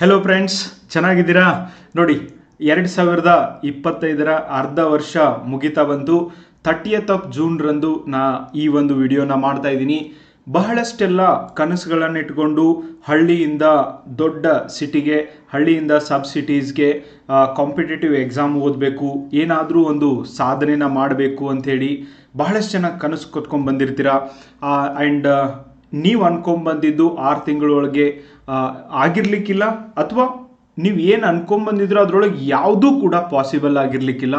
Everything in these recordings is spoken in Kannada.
ಹೆಲೋ ಫ್ರೆಂಡ್ಸ್ ಚೆನ್ನಾಗಿದ್ದೀರಾ? ನೋಡಿ, ಎರಡು ಸಾವಿರದ ಇಪ್ಪತ್ತೈದರ ಅರ್ಧ ವರ್ಷ ಮುಗಿತಾ ಬಂತು. ಥರ್ಟಿಯತ್ ಆಫ್ ಜೂನ್ರಂದು ನಾ ಈ ಒಂದು ವಿಡಿಯೋನ ಮಾಡ್ತಾ ಇದ್ದೀನಿ. ಬಹಳಷ್ಟೆಲ್ಲ ಕನಸುಗಳನ್ನು ಇಟ್ಕೊಂಡು ಹಳ್ಳಿಯಿಂದ ದೊಡ್ಡ ಸಿಟಿಗೆ ಹಳ್ಳಿಯಿಂದ ಸಬ್ ಸಿಟೀಸ್ಗೆ ಕಾಂಪಿಟೇಟಿವ್ ಎಕ್ಸಾಮ್ ಓದಬೇಕು, ಏನಾದರೂ ಒಂದು ಸಾಧನೆನ ಮಾಡಬೇಕು ಅಂಥೇಳಿ ಬಹಳಷ್ಟು ಜನ ಕನಸು ಕೊತ್ಕೊಂಡು ಬಂದಿರ್ತೀರ? ಆ್ಯಂಡ್ ನೀವು ಅನ್ಕೊಂಬಂದಿದ್ದು ಆರು ತಿಂಗಳೊಳಗೆ ಆಗಿರ್ಲಿಕ್ಕಿಲ್ಲ ಅಥವಾ ನೀವು ಏನು ಅನ್ಕೊಂಬಂದಿದ್ರೋ ಅದರೊಳಗೆ ಯಾವುದೂ ಕೂಡ possible ಆಗಿರ್ಲಿಕ್ಕಿಲ್ಲ.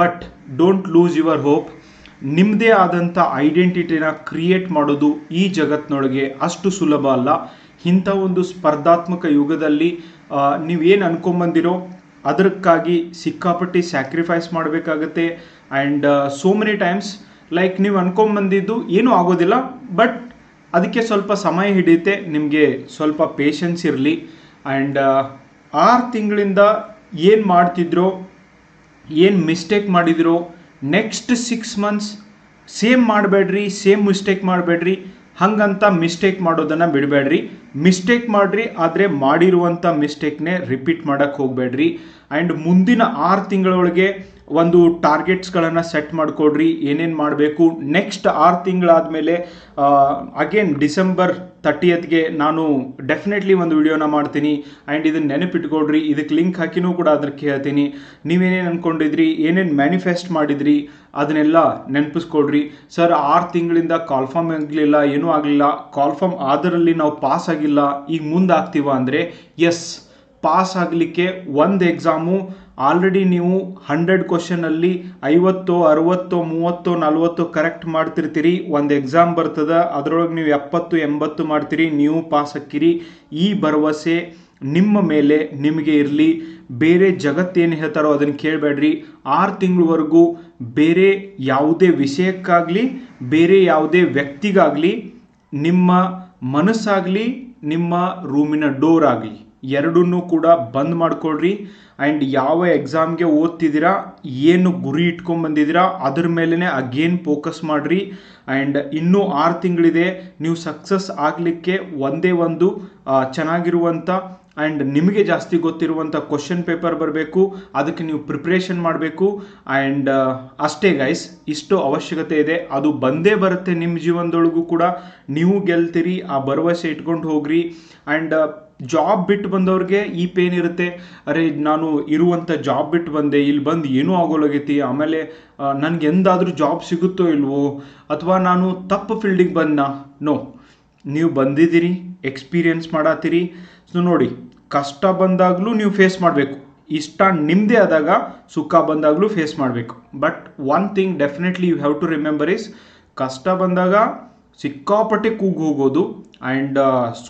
But don't lose your hope ನಿಮ್ಮದೇ ಆದಂಥ ಐಡೆಂಟಿಟಿನ ಕ್ರಿಯೇಟ್ ಮಾಡೋದು ಈ ಜಗತ್ತಿನೊಳಗೆ ಅಷ್ಟು ಸುಲಭ ಅಲ್ಲ. ಇಂಥ ಒಂದು ಸ್ಪರ್ಧಾತ್ಮಕ ಯುಗದಲ್ಲಿ ನೀವೇನು ಅನ್ಕೊಂಬಂದಿರೋ ಅದಕ್ಕಾಗಿ ಸಿಕ್ಕಾಪಟ್ಟಿ ಸ್ಯಾಕ್ರಿಫೈಸ್ ಮಾಡಬೇಕಾಗತ್ತೆ. And so many times like ನೀವು ಅನ್ಕೊಂಬಂದಿದ್ದು ಏನೂ ಆಗೋದಿಲ್ಲ ಬಟ್ ಅದಕ್ಕೆ ಸ್ವಲ್ಪ ಸಮಯ ಹಿಡಿಯುತ್ತೆ, ನಿಮಗೆ ಸ್ವಲ್ಪ ಪೇಷನ್ಸ್ ಇರಲಿ. ಆ್ಯಂಡ್ ಆರು ತಿಂಗಳಿಂದ ಏನು ಮಾಡ್ತಿದ್ರೋ, ಏನು ಮಿಸ್ಟೇಕ್ ಮಾಡಿದಿರೋ ನೆಕ್ಸ್ಟ್ ಸಿಕ್ಸ್ ಮಂತ್ಸ್ ಸೇಮ್ ಮಾಡಬೇಡ್ರಿ ಸೇಮ್ ಮಿಸ್ಟೇಕ್ ಮಾಡಬೇಡ್ರಿ. ಹಂಗಂತ ಮಿಸ್ಟೇಕ್ ಮಾಡೋದನ್ನು ಬಿಡಬೇಡ್ರಿ. ಮಿಸ್ಟೇಕ್ ಮಾಡಿರಿ, ಆದರೆ ಮಾಡಿರುವಂಥ ಮಿಸ್ಟೇಕ್ನೇ ರಿಪೀಟ್ ಮಾಡೋಕ್ಕೆ ಹೋಗಬೇಡ್ರಿ. ಆ್ಯಂಡ್ ಮುಂದಿನ ಆರು ತಿಂಗಳೊಳಗೆ ಒಂದು ಟಾರ್ಗೆಟ್ಸ್ಗಳನ್ನು ಸೆಟ್ ಮಾಡಿಕೊಡ್ರಿ, ಏನೇನು ಮಾಡಬೇಕು. ನೆಕ್ಸ್ಟ್ ಆರು ತಿಂಗಳಾದಮೇಲೆ ಅಗೇನ್ ಡಿಸೆಂಬರ್ ತರ್ಟಿಯತ್ಗೆ ನಾನು ಡೆಫಿನೆಟ್ಲಿ ಒಂದು ವಿಡಿಯೋನ ಮಾಡ್ತೀನಿ. ಆ್ಯಂಡ್ ಇದನ್ನು ನೆನಪಿಟ್ಕೊಡ್ರಿ ಇದಕ್ಕೆ ಲಿಂಕ್ ಹಾಕಿನೂ ಕೂಡ ಅದಕ್ಕೆ ಹೇಳ್ತೀನಿ. ನೀವೇನೇನು ಅಂದ್ಕೊಂಡಿದ್ರಿ ಏನೇನು ಮ್ಯಾನಿಫೆಸ್ಟ್ ಮಾಡಿದ್ರಿ, ಅದನ್ನೆಲ್ಲ ನೆನಪಿಸ್ಕೊಡ್ರಿ. ಸರ್ ಆರು ತಿಂಗಳಿಂದ ಕಾಲ್ಫಾರ್ಮ್ ಆಗಲಿಲ್ಲ, ಏನೂ ಆಗಲಿಲ್ಲ. ಕಾಲ್ಫಾರ್ಮ್ ಆದರಲ್ಲಿ ನಾವು ಪಾಸ್ ಆಗಿಲ್ಲ, ಈಗ ಮುಂದೆ ಆಗ್ತೀವ ಅಂದರೆ ಎಸ್ ಪಾಸ್ ಆಗಲಿಕ್ಕೆ ಒಂದು ಎಕ್ಸಾಮು ಆಲ್ರೆಡಿ ನೀವು ಹಂಡ್ರೆಡ್ ಕ್ವಶನಲ್ಲಿ ಐವತ್ತೋ, ಅರವತ್ತು, ಮೂವತ್ತೋ, ನಲ್ವತ್ತು ಕರೆಕ್ಟ್ ಮಾಡ್ತಿರ್ತೀರಿ. ಒಂದು ಎಕ್ಸಾಮ್ ಬರ್ತದ, ಅದರೊಳಗೆ ನೀವು ಎಪ್ಪತ್ತು, ಎಂಬತ್ತು ಮಾಡ್ತೀರಿ. ನೀವು ಪಾಸ್ ಹಾಕಿರಿ ಈ ಭರವಸೆ ನಿಮ್ಮ ಮೇಲೆ ನಿಮಗೆ ಇರಲಿ. ಬೇರೆ ಜಗತ್ತೇನು ಹೇಳ್ತಾರೋ ಅದನ್ನು ಕೇಳಬೇಡ್ರಿ. ಆರು ತಿಂಗಳವರೆಗೂ ಬೇರೆ ಯಾವುದೇ ವಿಷಯಕ್ಕಾಗಲಿ, ಬೇರೆ ಯಾವುದೇ ವ್ಯಕ್ತಿಗಾಗಲಿ, ನಿಮ್ಮ ಮನಸ್ಸಾಗಲಿ, ನಿಮ್ಮ ರೂಮಿನ ಡೋರ್ ಆಗಲಿ ಎರಡನ್ನೂ ಕೂಡ ಬಂದ್ ಮಾಡ್ಕೊಳ್ರಿ. ಆ್ಯಂಡ್ ಯಾವ ಎಕ್ಸಾಮ್ಗೆ ಓದ್ತಿದ್ದೀರಾ, ಏನು ಗುರಿ ಇಟ್ಕೊಂಡ್ಬಂದಿದ್ದೀರಾ ಅದ್ರ ಮೇಲೇ ಅಗೇನ್ ಫೋಕಸ್ ಮಾಡಿರಿ. ಆ್ಯಂಡ್ ಇನ್ನೂ ಆರು ತಿಂಗಳಿದೆ, ನೀವು ಸಕ್ಸಸ್ ಆಗಲಿಕ್ಕೆ ಒಂದೇ ಒಂದು ಚೆನ್ನಾಗಿರುವಂಥ ಆ್ಯಂಡ್ ನಿಮಗೆ ಜಾಸ್ತಿ ಗೊತ್ತಿರುವಂಥ ಕ್ವಶನ್ ಪೇಪರ್ ಬರಬೇಕು, ಅದಕ್ಕೆ ನೀವು ಪ್ರಿಪ್ರೇಷನ್ ಮಾಡಬೇಕು. ಆ್ಯಂಡ್ ಅಷ್ಟೇ ಗೈಸ್ ಇಷ್ಟು ಅವಶ್ಯಕತೆ ಇದೆ. ಅದು ಬಂದೇ ಬರುತ್ತೆ ನಿಮ್ಮ ಜೀವನದೊಳಗೂ ಕೂಡ. ನೀವು ಗೆಲ್ತೀರಿ, ಆ ಭರವಸೆ ಇಟ್ಕೊಂಡು ಹೋಗ್ರಿ. ಆ್ಯಂಡ್ ಜಾಬ್ ಬಿಟ್ಟು ಬಂದವ್ರಿಗೆ ಈ ಪೇನ್ ಇರುತ್ತೆ. ಅರೆ, ನಾನು ಇರುವಂಥ ಜಾಬ್ ಬಿಟ್ಟು ಬಂದೆ, ಇಲ್ಲಿ ಬಂದು ಏನೂ ಆಗೋಲಾಗೈತಿ. ಆಮೇಲೆ ನನಗೆ ಎಂದಾದರೂ ಜಾಬ್ ಸಿಗುತ್ತೋ ಇಲ್ವೋ? ಅಥವಾ ನಾನು ತಪ್ಪು ಫೀಲ್ಡಿಗೆ ಬಂದ ನೋ ನೀವು ಬಂದಿದ್ದೀರಿ ಎಕ್ಸ್ಪೀರಿಯನ್ಸ್ ಮಾಡತ್ತೀರಿ ಸೊ ನೋಡಿ, ಕಷ್ಟ ಬಂದಾಗಲೂ ನೀವು ಫೇಸ್ ಮಾಡಬೇಕು. ಇಷ್ಟ ನಿಮ್ಮದೇ ಆದಾಗ ಸುಖ ಬಂದಾಗಲೂ ಫೇಸ್ ಮಾಡಬೇಕು. But one thing definitely you have to remember is ಕಷ್ಟ ಬಂದಾಗ ಸಿಕ್ಕಾಪಟ್ಟೆ ಕೂಗು ಹೋಗೋದು ಆ್ಯಂಡ್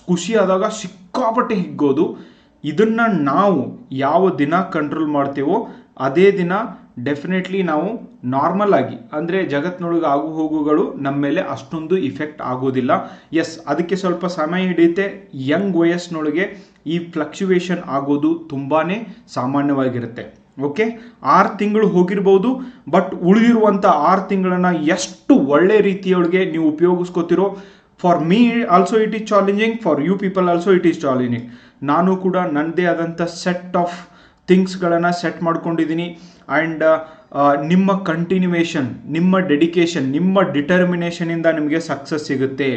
ಖುಷಿ ಆದಾಗ ಸಿಕ್ಕಾಪಟ್ಟೆ ಹಿಗ್ಗೋದು. ಇದನ್ನು ನಾವು ಯಾವ ದಿನ ಕಂಟ್ರೋಲ್ ಮಾಡ್ತೀವೋ ಅದೇ ದಿನ ಡೆಫಿನೆಟ್ಲಿ ನಾವು ನಾರ್ಮಲ್ ಆಗಿ, ಅಂದರೆ ಜಗತ್ತಿನೊಳಗೆ ಆಗು ಹೋಗುಗಳು ನಮ್ಮ ಮೇಲೆ ಅಷ್ಟೊಂದು ಇಫೆಕ್ಟ್ ಆಗೋದಿಲ್ಲ. ಎಸ್ ಅದಕ್ಕೆ ಸ್ವಲ್ಪ ಸಮಯ ಹಿಡಿಯುತ್ತೆ. ಯಂಗ್ ವಯಸ್ಸಿನೊಳಗೆ ಈ ಫ್ಲಕ್ಚುವೇಷನ್ ಆಗೋದು ತುಂಬಾ ಸಾಮಾನ್ಯವಾಗಿರುತ್ತೆ. ಓಕೆ ಆರು ತಿಂಗಳು ಹೋಗಿರ್ಬೋದು ಬಟ್ ಉಳಿದಿರುವಂಥ ಆರು ತಿಂಗಳನ್ನು ಎಷ್ಟು ಒಳ್ಳೆ ರೀತಿಯೊಳಗೆ ನೀವು ಉಪಯೋಗಿಸ್ಕೋತಿರೋ for me also it is challenging for you people also it is challenging ನಾನು ಕೂಡ ನನ್ನದೇ ಆದಂಥ ಸೆಟ್ ಆಫ್ ಥಿಂಗ್ಸ್ಗಳನ್ನು ಸೆಟ್ ಮಾಡ್ಕೊಂಡಿದ್ದೀನಿ. ಆ್ಯಂಡ್ ನಿಮ್ಮ ಕಂಟಿನ್ಯೂವೇಷನ್ ನಿಮ್ಮ ಡೆಡಿಕೇಶನ್ ನಿಮ್ಮ ಡಿಟರ್ಮಿನೇಷನಿಂದ ನಿಮಗೆ ಸಕ್ಸಸ್ ಸಿಗುತ್ತೆ.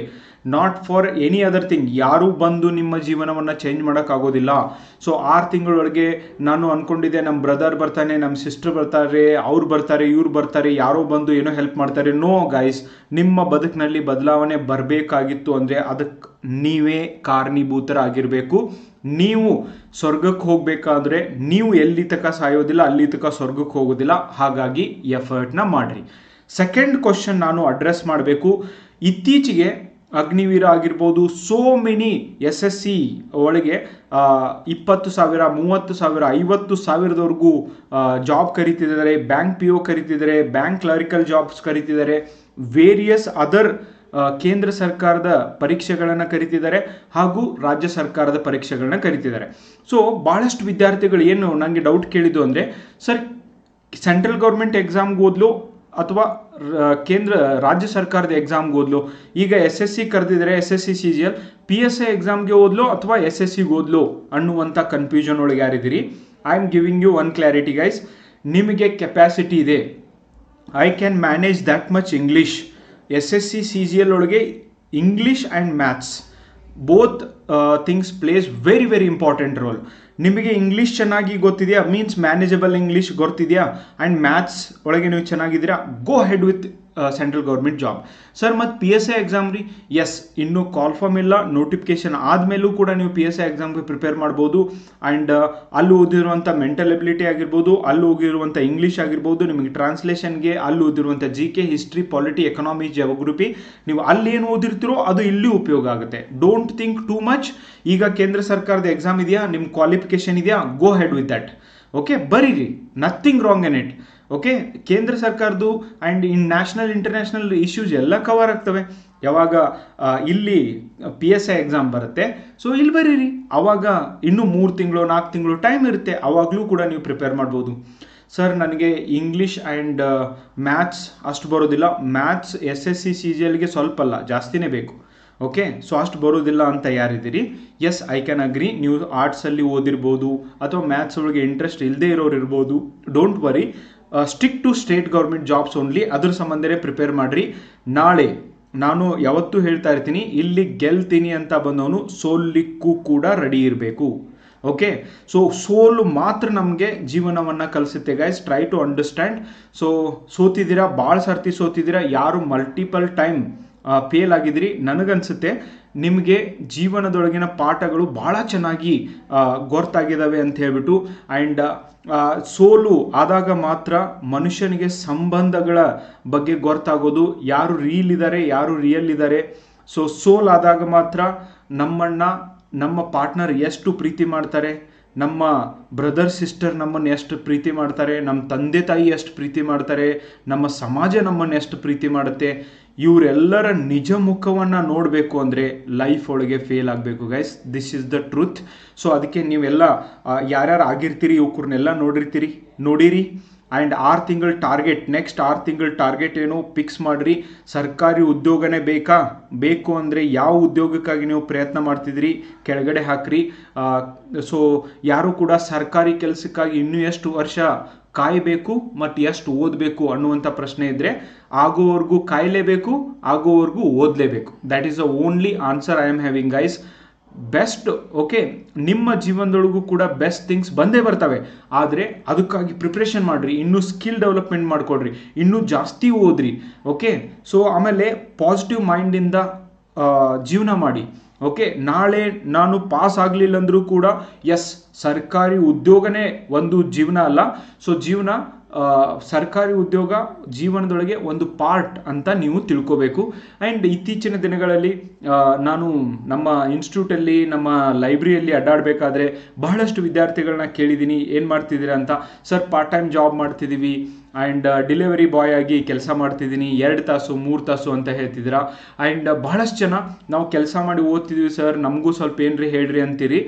Not for any other thing ಯಾರೂ ಬಂದು ನಿಮ್ಮ ಜೀವನವನ್ನು ಚೇಂಜ್ ಮಾಡೋಕ್ಕಾಗೋದಿಲ್ಲ. ಸೊ ಆರು ತಿಂಗಳೊಳಗೆ ನಾನು ಅಂದ್ಕೊಂಡಿದ್ದೆ ನಮ್ಮ ಬ್ರದರ್ ಬರ್ತಾನೆ ನಮ್ಮ ಸಿಸ್ಟರ್ ಬರ್ತಾರೆ, ಅವ್ರು ಬರ್ತಾರೆ, ಇವ್ರು ಬರ್ತಾರೆ, ಯಾರೋ ಬಂದು ಏನೋ ಹೆಲ್ಪ್ ಮಾಡ್ತಾರೆ. ನೋ ಗೈಸ್ ನಿಮ್ಮ ಬದುಕಿನಲ್ಲಿ ಬದಲಾವಣೆ ಬರಬೇಕಾಗಿತ್ತು ಅಂದರೆ ಅದಕ್ಕೆ ನೀವೇ ಕಾರಣೀಭೂತರಾಗಿರಬೇಕು ನೀವು ಸ್ವರ್ಗಕ್ಕೆ ಹೋಗಬೇಕಾದ್ರೆ ನೀವು ಎಲ್ಲಿ ತಕ ಸಾಯೋದಿಲ್ಲ, ಅಲ್ಲಿ ತಕ ಸ್ವರ್ಗಕ್ಕೆ ಹೋಗೋದಿಲ್ಲ. ಹಾಗಾಗಿ ಎಫರ್ಟ್ನ ಮಾಡಿರಿ. ಸೆಕೆಂಡ್ ಕ್ವಶನ್ ನಾನು ಅಡ್ರೆಸ್ ಮಾಡಬೇಕು. ಇತ್ತೀಚೆಗೆ ಅಗ್ನಿವೀರ ಆಗಿರ್ಬೋದು so many S S C ಒಳಗೆ ಇಪ್ಪತ್ತು ಸಾವಿರ, ಮೂವತ್ತು ಸಾವಿರ, ಐವತ್ತು ಸಾವಿರದವರೆಗೂ ಜಾಬ್ ಕರಿತಿದ್ದಾರೆ ಬ್ಯಾಂಕ್ ಪಿ ಒ ಕರಿತಿದ್ದಾರೆ ಬ್ಯಾಂಕ್ ಕ್ಲರಿಕಲ್ ಜಾಬ್ಸ್ ಕರಿತಿದ್ದಾರೆ ವೇರಿಯಸ್ ಅದರ್ ಕೇಂದ್ರ ಸರ್ಕಾರದ ಪರೀಕ್ಷೆಗಳನ್ನು ಕರಿತಿದ್ದಾರೆ ಹಾಗೂ ರಾಜ್ಯ ಸರ್ಕಾರದ ಪರೀಕ್ಷೆಗಳನ್ನ ಕರಿತಿದ್ದಾರೆ. ಸೊ ಭಾಳಷ್ಟು ವಿದ್ಯಾರ್ಥಿಗಳು ಏನು ನನಗೆ ಡೌಟ್ ಕೇಳಿದ್ದು ಅಂದರೆ ಸರ್ ಸೆಂಟ್ರಲ್ ಗೌರ್ಮೆಂಟ್ ಎಕ್ಸಾಮ್ಗೆ ಓದಲು ಅಥವಾ ಕೇಂದ್ರ, ರಾಜ್ಯ ಸರ್ಕಾರದ ಎಕ್ಸಾಮ್ಗೆ ಓದ್ಲು. ಈಗ S S C ಕರೆದಿದ್ರೆ S S C C G L P S I ಎಕ್ಸಾಮ್ಗೆ ಓದ್ಲು ಅಥವಾ ಎಸ್ ಎಸ್ ಸಿಗೆ ಓದ್ಲು ಅನ್ನುವಂಥ ಕನ್ಫ್ಯೂಷನ್ ಒಳಗೆ ಯಾರಿದ್ದೀರಿ? I am giving you one clarity guys ನಿಮಗೆ ಕೆಪ್ಯಾಸಿಟಿ ಇದೆ. I can manage that much English S S C C G L ಒಳಗೆ English and maths both things plays very very important role ನಿಮಗೆ ಇಂಗ್ಲೀಷ್ ಚೆನ್ನಾಗಿ ಗೊತ್ತಿದೆಯಾ? ಮೀನ್ಸ್ ಮ್ಯಾನೇಜಬಲ್ ಇಂಗ್ಲೀಷ್ ಗೊತ್ತಿದೆಯಾ? ಆ್ಯಂಡ್ ಮ್ಯಾಥ್ಸ್ ಒಳಗೆ ನೀವು ಚೆನ್ನಾಗಿದ್ದೀರಾ? Go ahead with central government job sir ಮತ್ತು ಪಿ ಎಸ್ ಐ ಎಕ್ಸಾಮ್ ರೀ? ಎಸ್ ಇನ್ನೂ ಕಾಲ್ ಫಾರ್ಮ್ ಇಲ್ಲ ನೋಟಿಫಿಕೇಶನ್ ಆದಮೇಲೂ ಕೂಡ ನೀವು ಪಿ ಎಸ್ ಐ ಎಕ್ಸಾಮ್ಗೆ ಪ್ರಿಪೇರ್ ಮಾಡ್ಬೋದು. ಆ್ಯಂಡ್ ಅಲ್ಲಿ ಓದಿರುವಂಥ ಮೆಂಟಲ್ ಎಬಿಲಿಟಿ ಆಗಿರ್ಬೋದು, ಅಲ್ಲಿ ಹೋಗಿರುವಂಥ ಇಂಗ್ಲೀಷ್ ಆಗಿರ್ಬೋದು, ನಿಮಗೆ ಟ್ರಾನ್ಸ್ಲೇಷನ್ಗೆ ಅಲ್ಲಿ ಓದಿರುವಂಥ G K history polity economy geography ನೀವು ಅಲ್ಲಿ ಏನು ಓದಿರ್ತೀರೋ ಅದು ಇಲ್ಲಿ ಉಪಯೋಗ ಆಗುತ್ತೆ. ಡೋಂಟ್ ಥಿಂಕ್ ಟೂ ಮಚ್ ಈಗ ಕೇಂದ್ರ ಸರ್ಕಾರದ ಎಕ್ಸಾಮ್ ಇದೆಯಾ? ನಿಮ್ಮ ಕ್ವಾಲಿಫಿಕೇಶನ್ ಇದೆಯಾ? Go ahead with that okay ಬರೀರಿ. Nothing wrong in it okay ಕೇಂದ್ರ ಸರ್ಕಾರದ್ದು and in national international issues ಎಲ್ಲ ಕವರ್ ಆಗ್ತವೆ. ಯಾವಾಗ ಇಲ್ಲಿ ಪಿ ಎಸ್ ಐ ಎಕ್ಸಾಮ್ ಬರುತ್ತೆ. ಸೊ ಇಲ್ಲಿ ಬರೀರಿ. ಆವಾಗ ಇನ್ನೂ ಮೂರು ತಿಂಗಳು, ನಾಲ್ಕು ತಿಂಗಳು ಟೈಮ್ ಇರುತ್ತೆ. ಆವಾಗಲೂ ಕೂಡ ನೀವು ಪ್ರಿಪೇರ್ ಮಾಡ್ಬೋದು. ಸರ್ ನನಗೆ ಇಂಗ್ಲೀಷ್ ಆ್ಯಂಡ್ ಮ್ಯಾಥ್ಸ್ ಅಷ್ಟು ಬರೋದಿಲ್ಲ. Maths S S C C G ಎಲ್ಗೆ ಸ್ವಲ್ಪ ಅಲ್ಲ, ಜಾಸ್ತಿನೇ ಬೇಕು. ಓಕೆ ಸೊ ಅಷ್ಟು ಬರೋದಿಲ್ಲ ಅಂತ ಯಾರಿದ್ದೀರಿ? ಎಸ್ ಐ ಕ್ಯಾನ್ ಅಗ್ರಿ ನೀವು ಆರ್ಟ್ಸಲ್ಲಿ ಓದಿರ್ಬೋದು, ಅಥವಾ ಮ್ಯಾಥ್ಸ್ ಒಳಗೆ ಇಂಟ್ರೆಸ್ಟ್ ಇಲ್ಲದೇ ಇರೋರು ಇರ್ಬೋದು. Don't worry stick to state government jobs only ಅದ್ರ ಸಂಬಂಧನೇ ಪ್ರಿಪೇರ್ ಮಾಡಿರಿ. ನಾಳೆ ನಾನು ಯಾವತ್ತೂ ಹೇಳ್ತಾ ಇರ್ತೀನಿ, ಇಲ್ಲಿ ಗೆಲ್ತೀನಿ ಅಂತ ಬಂದವನು ಸೋಲಿಕ್ಕೂ ಕೂಡ ರೆಡಿ ಇರಬೇಕು. ಓಕೆ ಸೊ ಸೋಲು ಮಾತ್ರ ನಮಗೆ ಜೀವನವನ್ನು ಕಲಿಸುತ್ತೆ guys try to understand so ಸೋತಿದ್ದೀರಾ? ಭಾಳ ಸರ್ತಿ ಸೋತಿದ್ದೀರಾ? ಯಾರು ಮಲ್ಟಿಪಲ್ ಟೈಮ್ ಫೇಲ್ ಆಗಿದ್ರಿ ನನಗನ್ಸುತ್ತೆ. ನಿಮಗೆ ಜೀವನದೊಳಗಿನ ಪಾಠಗಳು ಭಾಳ ಚೆನ್ನಾಗಿ ಗೊರ್ತಾಗಿದ್ದಾವೆ ಅಂತ ಹೇಳ್ಬಿಟ್ಟು ಆ್ಯಂಡ್ ಸೋಲು ಆದಾಗ ಮಾತ್ರ ಮನುಷ್ಯನಿಗೆ ಸಂಬಂಧಗಳ ಬಗ್ಗೆ ಗೊತ್ತಾಗೋದು, ಯಾರು ರೀಲ್ ಇದ್ದಾರೆ ಯಾರು ರಿಯಲ್ ಇದ್ದಾರೆ ಸೊ ಸೋಲ್ ಆದಾಗ ಮಾತ್ರ ನಮ್ಮಣ್ಣ ನಮ್ಮ ಪಾರ್ಟ್ನರ್ ಎಷ್ಟು ಪ್ರೀತಿ ಮಾಡ್ತಾರೆ, ನಮ್ಮ ಬ್ರದರ್ ಸಿಸ್ಟರ್ ನಮ್ಮನ್ನು ಎಷ್ಟು ಪ್ರೀತಿ ಮಾಡ್ತಾರೆ, ನಮ್ಮ ತಂದೆ ತಾಯಿ ಎಷ್ಟು ಪ್ರೀತಿ ಮಾಡ್ತಾರೆ, ನಮ್ಮ ಸಮಾಜ ನಮ್ಮನ್ನು ಎಷ್ಟು ಪ್ರೀತಿ ಮಾಡುತ್ತೆ. ಇವರೆಲ್ಲರ ನಿಜ ಮುಖವನ್ನು ನೋಡಬೇಕು ಅಂದರೆ ಲೈಫ್ ಒಳಗೆ ಫೇಲ್ ಆಗಬೇಕು guys this is the truth so ಅದಕ್ಕೆ ನೀವೆಲ್ಲ ಯಾರ್ಯಾರು ಆಗಿರ್ತೀರಿ, ಇವ್ಕರ್ನೆಲ್ಲ ನೋಡಿರ್ತೀರಿ, ನೋಡಿರಿ. ಆ್ಯಂಡ್ ಆರು ತಿಂಗಳ ಟಾರ್ಗೆಟ್ ನೆಕ್ಸ್ಟ್ ಆರು ತಿಂಗಳ ಟಾರ್ಗೆಟ್ ಏನು ಫಿಕ್ಸ್ ಮಾಡಿರಿ. ಸರ್ಕಾರಿ ಉದ್ಯೋಗನೇ ಬೇಕಾ? ಬೇಕು ಅಂದರೆ ಯಾವ ಉದ್ಯೋಗಕ್ಕಾಗಿ ನೀವು ಪ್ರಯತ್ನ ಮಾಡ್ತಿದ್ರಿ? ಕೆಳಗಡೆ ಹಾಕ್ರಿ. ಸೊ ಯಾರು ಕೂಡ ಸರ್ಕಾರಿ ಕೆಲಸಕ್ಕಾಗಿ ಇನ್ನೂ ಎಷ್ಟು ವರ್ಷ ಕಾಯಬೇಕು ಮತ್ತು ಎಷ್ಟು ಓದಬೇಕು ಅನ್ನುವಂಥ ಪ್ರಶ್ನೆ ಇದ್ದರೆ ಆಗೋವರೆಗೂ ಕಾಯಲೇಬೇಕು ಆಗೋವರೆಗೂ ಓದಲೇಬೇಕು. That is the only answer I am having guys best okay ನಿಮ್ಮ ಜೀವನದೊಳಗೂ ಕೂಡ ಬೆಸ್ಟ್ ಥಿಂಗ್ಸ್ ಬಂದೇ ಬರ್ತವೆ. ಆದರೆ ಅದಕ್ಕಾಗಿ ಪ್ರಿಪ್ರೇಷನ್ ಮಾಡಿರಿ, ಇನ್ನೂ ಸ್ಕಿಲ್ ಡೆವಲಪ್ಮೆಂಟ್ ಮಾಡಿಕೊಡ್ರಿ, ಇನ್ನೂ ಜಾಸ್ತಿ ಓದ್ರಿ ಓಕೆ ಸೊ ಆಮೇಲೆ ಪಾಸಿಟಿವ್ ಮೈಂಡಿಂದ ಜೀವನ ಮಾಡಿ. ಓಕೆ ನಾಳೆ ನಾನು ಪಾಸ್ ಆಗಲಿಲ್ಲ ಅಂದರೂ ಕೂಡ ಎಸ್ ಸರ್ಕಾರಿ ಉದ್ಯೋಗನೇ ಒಂದು ಜೀವನ ಅಲ್ಲ. ಸೊ ಜೀವನ ಸರ್ಕಾರಿ ಉದ್ಯೋಗ ಜೀವನದೊಳಗೆ ಒಂದು ಪಾರ್ಟ್ ಅಂತ ನೀವು ತಿಳ್ಕೋಬೇಕು. ಆ್ಯಂಡ್ ಇತ್ತೀಚಿನ ದಿನಗಳಲ್ಲಿ ನಾನು ನಮ್ಮ ಇನ್ಸ್ಟಿಟ್ಯೂಟಲ್ಲಿ ನಮ್ಮ ಲೈಬ್ರರಿಯಲ್ಲಿ ಅಡ್ಡಾಡಬೇಕಾದ್ರೆ ಬಹಳಷ್ಟು ವಿದ್ಯಾರ್ಥಿಗಳನ್ನ ಕೇಳಿದ್ದೀನಿ. ಏನು ಮಾಡ್ತಿದ್ದೀರಾ ಅಂತ? ಸರ್ ಪಾರ್ಟ್ ಟೈಮ್ ಜಾಬ್ ಮಾಡ್ತಿದ್ದೀವಿ. ಆ್ಯಂಡ್ ಡಿಲಿವರಿ ಬಾಯ್ ಆಗಿ ಕೆಲಸ ಮಾಡ್ತಿದ್ದೀನಿ, ಎರಡು ತಾಸು, ಮೂರು ತಾಸು ಅಂತ ಹೇಳ್ತಿದ್ದೀರಾ? ಆ್ಯಂಡ್ ಬಹಳಷ್ಟು ಜನ ನಾವು ಕೆಲಸ ಮಾಡಿ ಓದ್ತಿದ್ದೀವಿ ಸರ್, ನಮಗೂ ಸ್ವಲ್ಪ ಏನ್ರಿ ಹೇಳ್ರಿ ಅಂತೀರಿ?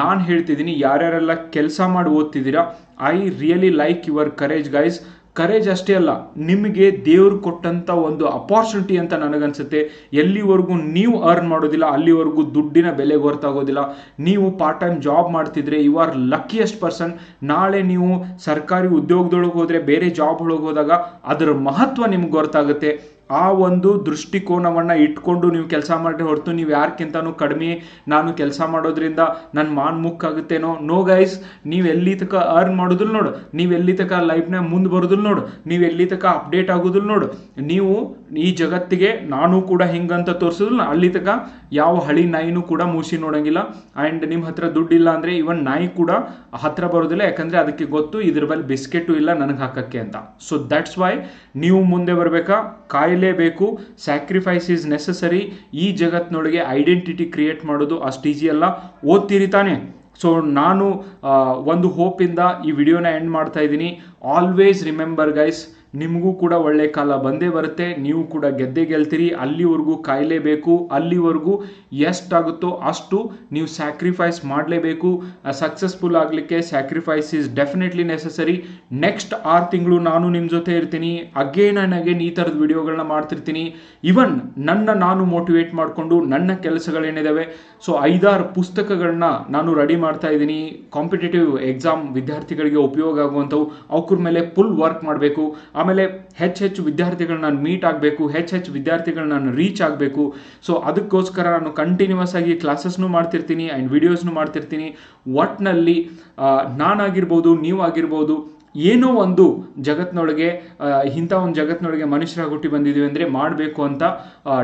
ನಾನು ಹೇಳ್ತಿದ್ದೀನಿ, ಯಾರ್ಯಾರೆಲ್ಲ ಕೆಲಸ ಮಾಡಿ ಓದ್ತಿದ್ದೀರಾ? I really like your courage guys courage ಅಷ್ಟೇ ಅಲ್ಲ, ನಿಮಗೆ ದೇವ್ರು ಕೊಟ್ಟಂಥ ಒಂದು ಅಪಾರ್ಚುನಿಟಿ ಅಂತ ನನಗನ್ಸುತ್ತೆ. ಎಲ್ಲಿವರೆಗೂ ನೀವು ಅರ್ನ್ ಮಾಡೋದಿಲ್ಲ, ಅಲ್ಲಿವರೆಗೂ ದುಡ್ಡಿನ ಬೆಲೆ ಗೊತ್ತಾಗೋದಿಲ್ಲ ನೀವು ಪಾರ್ಟ್ ಟೈಮ್ ಜಾಬ್ ಮಾಡ್ತಿದ್ರೆ ಯು ಆರ್ ಲಕ್ಕಿಯೆಸ್ಟ್ ಪರ್ಸನ್ ನಾಳೆ ನೀವು ಸರ್ಕಾರಿ ಉದ್ಯೋಗದೊಳಗೆ ಹೋದರೆ, ಬೇರೆ ಜಾಬ್ ಒಳಗೆ ಹೋದಾಗ ಅದರ ಮಹತ್ವ ನಿಮ್ಗೆ ಗೊತ್ತಾಗುತ್ತೆ. ಆ ಒಂದು ದೃಷ್ಟಿಕೋನವನ್ನು ಇಟ್ಕೊಂಡು ನೀವು ಕೆಲಸ ಮಾಡಿ ಹೊರತು ನೀವು ಯಾರ್ಕಿಂತನೂ ಕಡಿಮೆ ನಾನು ಕೆಲಸ ಮಾಡೋದ್ರಿಂದ ನನ್ನ ಮಾನ್ ಮುಕ್ಕಾಗುತ್ತೇನೋ ನೋ ಗೈಸ್ ನೀವು ಎಲ್ಲಿ ತಕ ಅರ್ನ್ ಮಾಡೋದಿಲ್ಲ ನೋಡು. ನೀವು ಎಲ್ಲಿ ತಕ ಲೈಫ್ನಾಗ ಮುಂದೆ ಬರೋದಿಲ್ಲ ನೋಡು. ನೀವು ಎಲ್ಲಿ ತಕ ಅಪ್ಡೇಟ್ ಆಗೋದಿಲ್ಲ ನೋಡು. ನೀವು ಈ ಜಗತ್ತಿಗೆ ನಾನು ಕೂಡ ಹಿಂಗಂತ ತೋರಿಸೋದಿಲ್ಲ. ಅಲ್ಲಿ ತಕ ಯಾವ ಹಳಿ ನಾಯಿನೂ ಕೂಡ ಮೂಸಿ ನೋಡೋಂಗಿಲ್ಲ. ಆ್ಯಂಡ್ ನಿಮ್ಮ ಹತ್ರ ದುಡ್ಡಿಲ್ಲ ಅಂದರೆ ಇವನ್ ನಾಯಿ ಕೂಡ ಹತ್ರ ಬರೋದಿಲ್ಲ. ಯಾಕಂದರೆ ಅದಕ್ಕೆ ಗೊತ್ತು ಇದ್ರ ಬಲ್ಲಿ ಬಿಸ್ಕೆಟು ಇಲ್ಲ ನನಗೆ ಹಾಕಕ್ಕೆ ಅಂತ. ಸೊ ದಟ್ಸ್ ವೈ ನೀವು ಮುಂದೆ ಬರಬೇಕಾ? ಕಾಯಲೇಬೇಕು ಸ್ಯಾಕ್ರಿಫೈಸ್ ಈಸ್ ನೆಸಸರಿ ಈ ಜಗತ್ತಿನೊಳಗೆ ಐಡೆಂಟಿಟಿ ಕ್ರಿಯೇಟ್ ಮಾಡೋದು ಅಷ್ಟು ಈಸಿ ಅಲ್ಲ. ಓದ್ತೀರಿ ತಾನೆ. ಸೊ ನಾನು ಒಂದು ಹೋಪಿಂದ ಈ ವಿಡಿಯೋನ ಎಂಡ್ ಮಾಡ್ತಾ ಇದ್ದೀನಿ. ಆಲ್ವೇಸ್ ರಿಮೆಂಬರ್ ಗೈಸ್ ನಿಮಗೂ ಕೂಡ ಒಳ್ಳೆ ಕಾಲ ಬಂದೇ ಬರುತ್ತೆ. ನೀವು ಕೂಡ ಗೆದ್ದೆ ಗೆಲ್ತೀರಿ. ಅಲ್ಲಿವರೆಗೂ ಕಾಯಲೇಬೇಕು. ಅಲ್ಲಿವರೆಗೂ ಎಷ್ಟಾಗುತ್ತೋ ಅಷ್ಟು ನೀವು ಸ್ಯಾಕ್ರಿಫೈಸ್ ಮಾಡಲೇಬೇಕು. ಸಕ್ಸಸ್ಫುಲ್ ಆಗಲಿಕ್ಕೆ sacrifice is definitely necessary next ಆರು ತಿಂಗಳು ನಾನು ನಿಮ್ಮ ಜೊತೆ ಇರ್ತೀನಿ. ಅಗೇನ್ ಆ್ಯಂಡ್ ಅಗೇನ್ ಈ ಥರದ ವಿಡಿಯೋಗಳನ್ನ ಮಾಡ್ತಿರ್ತೀನಿ. ಇವನ್ ನನ್ನ ನಾನು ಮೋಟಿವೇಟ್ ಮಾಡಿಕೊಂಡು ನನ್ನ ಕೆಲಸಗಳೇನಿದ್ದಾವೆ ಸೊ ಐದಾರು ಪುಸ್ತಕಗಳನ್ನ ನಾನು ರೆಡಿ ಮಾಡ್ತಾ ಇದ್ದೀನಿ. ಕಾಂಪಿಟೇಟಿವ್ ಎಕ್ಸಾಮ್ ವಿದ್ಯಾರ್ಥಿಗಳಿಗೆ ಉಪಯೋಗ ಆಗುವಂಥವು. ಅವ್ರ ಮೇಲೆ ಫುಲ್ ವರ್ಕ್ ಮಾಡಬೇಕು. ಆಮೇಲೆ ಹೆಚ್ಚು ಹೆಚ್ಚು ವಿದ್ಯಾರ್ಥಿಗಳನ್ನ ನಾನು ಮೀಟ್ ಆಗಬೇಕು, ಹೆಚ್ಚು ಹೆಚ್ಚು ವಿದ್ಯಾರ್ಥಿಗಳನ್ನ ನಾನು ರೀಚ್ ಆಗಬೇಕು. ಸೊ ಅದಕ್ಕೋಸ್ಕರ ನಾನು ಕಂಟಿನ್ಯೂಸ್ ಆಗಿ ಕ್ಲಾಸಸ್ನು ಮಾಡ್ತಿರ್ತೀನಿ ಆ್ಯಂಡ್ ವಿಡಿಯೋಸ್ನು ಮಾಡ್ತಿರ್ತೀನಿ. ಒಟ್ನಲ್ಲಿ ನಾನಾಗಿರ್ಬೋದು ನೀವು ಆಗಿರ್ಬೋದು ಏನೋ ಒಂದು ಜಗತ್ತಿನೊಳಗೆ ಇಂಥ ಒಂದು ಜಗತ್ತಿನೊಳಗೆ ಮನುಷ್ಯರ ಹುಟ್ಟಿ ಬಂದಿದ್ದೀವಿ ಅಂದರೆ ಮಾಡಬೇಕು ಅಂತ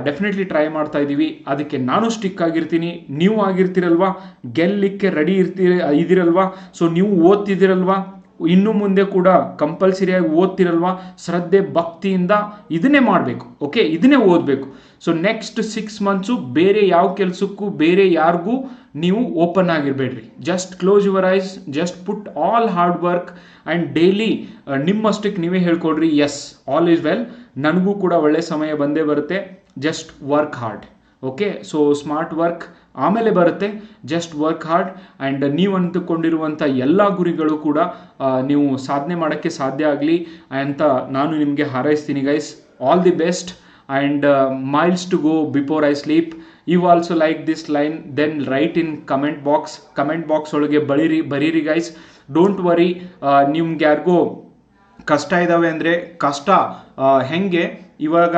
ಡೆಫಿನೆಟ್ಲಿ ಟ್ರೈ ಮಾಡ್ತಾ ಇದ್ದೀವಿ. ಅದಕ್ಕೆ ನಾನು ಸ್ಟಿಕ್ ಆಗಿರ್ತೀನಿ. ನೀವು ಆಗಿರ್ತೀರಲ್ವಾ? ಗೆಲ್ಲಲಿಕ್ಕೆ ರೆಡಿ ಇರ್ತೀರ ಇದ್ದೀರಲ್ವಾ ಸೊ ನೀವು ಓದ್ತಿದ್ದೀರಲ್ವಾ? ಇನ್ನು ಮುಂದೆ ಕೂಡ ಕಂಪಲ್ಸರಿಯಾಗಿ ಓದ್ತಿರಲ್ವಾ? ಶ್ರದ್ಧೆ, ಭಕ್ತಿಯಿಂದ ಇದನ್ನೇ ಮಾಡಬೇಕು ಓಕೆ ಇದನ್ನೇ ಓದಬೇಕು. ಸೊ ನೆಕ್ಸ್ಟ್ ಸಿಕ್ಸ್ ಮಂತ್ಸು ಬೇರೆ ಯಾವ ಕೆಲಸಕ್ಕೂ, ಬೇರೆ ಯಾರಿಗೂ ನೀವು open ಆಗಿರಬೇಡ್ರಿ. Just close your eyes just put all hard work and daily ನಿಮ್ಮಷ್ಟಕ್ಕೆ ನೀವೇ ಹೇಳ್ಕೊಡ್ರಿ ಎಸ್ ಆಲ್ ಈಸ್ ವೆಲ್ ನನಗೂ ಕೂಡ ಒಳ್ಳೆ ಸಮಯ ಬಂದೇ ಬರುತ್ತೆ. Just work hard okay so smart work ಆಮೇಲೆ ಬರುತ್ತೆ. ಜಸ್ಟ್ ವರ್ಕ್ ಹಾರ್ಡ್ ಆ್ಯಂಡ್ ನೀವು ಅಂದುಕೊಂಡಿರುವಂಥ ಎಲ್ಲ ಗುರಿಗಳು ಕೂಡ ನೀವು ಸಾಧನೆ ಮಾಡೋಕ್ಕೆ ಸಾಧ್ಯ ಆಗಲಿ ಅಂತ ನಾನು ನಿಮಗೆ ಹಾರೈಸ್ತೀನಿ guys all the best and miles to go before I sleep you also like this line then write in comment box comment box ಒಳಗೆ ಬಳಿರಿ, ಬರೀರಿ ಗೈಸ್ ಡೋಂಟ್ ವರಿ ನಿಮ್ಗೆ ಯಾರಿಗೋ ಕಷ್ಟ ಇದ್ದಾವೆ ಅಂದರೆ ಕಷ್ಟ ಹೆಂಗೆ? ಇವಾಗ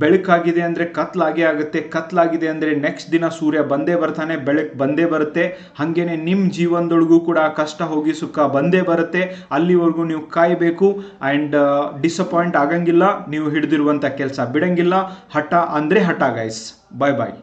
ಬೆಳಕಾಗಿದೆ ಅಂದರೆ ಕತ್ಲಾಗೆ ಆಗುತ್ತೆ. ಕತ್ಲಾಗಿದೆ ಅಂದರೆ ನೆಕ್ಸ್ಟ್ ದಿನ ಸೂರ್ಯ ಬಂದೇ ಬರ್ತಾನೆ, ಬೆಳಕು ಬಂದೇ ಬರುತ್ತೆ. ಹಾಗೇನೆ ನಿಮ್ಮ ಜೀವನದೊಳಗೂ ಕೂಡ ಕಷ್ಟ ಹೋಗಿ ಸುಖ ಬಂದೇ ಬರುತ್ತೆ. ಅಲ್ಲಿವರೆಗೂ ನೀವು ಕಾಯಬೇಕು ಆ್ಯಂಡ್ ಡಿಸಪಾಯಿಂಟ್ ಆಗಂಗಿಲ್ಲ. ನೀವು ಹಿಡಿದಿರುವಂಥ ಕೆಲಸ ಬಿಡಂಗಿಲ್ಲ. ಹಠ ಅಂದರೆ ಹಠ ಗೈಸ್ ಬಾಯ್ ಬಾಯ್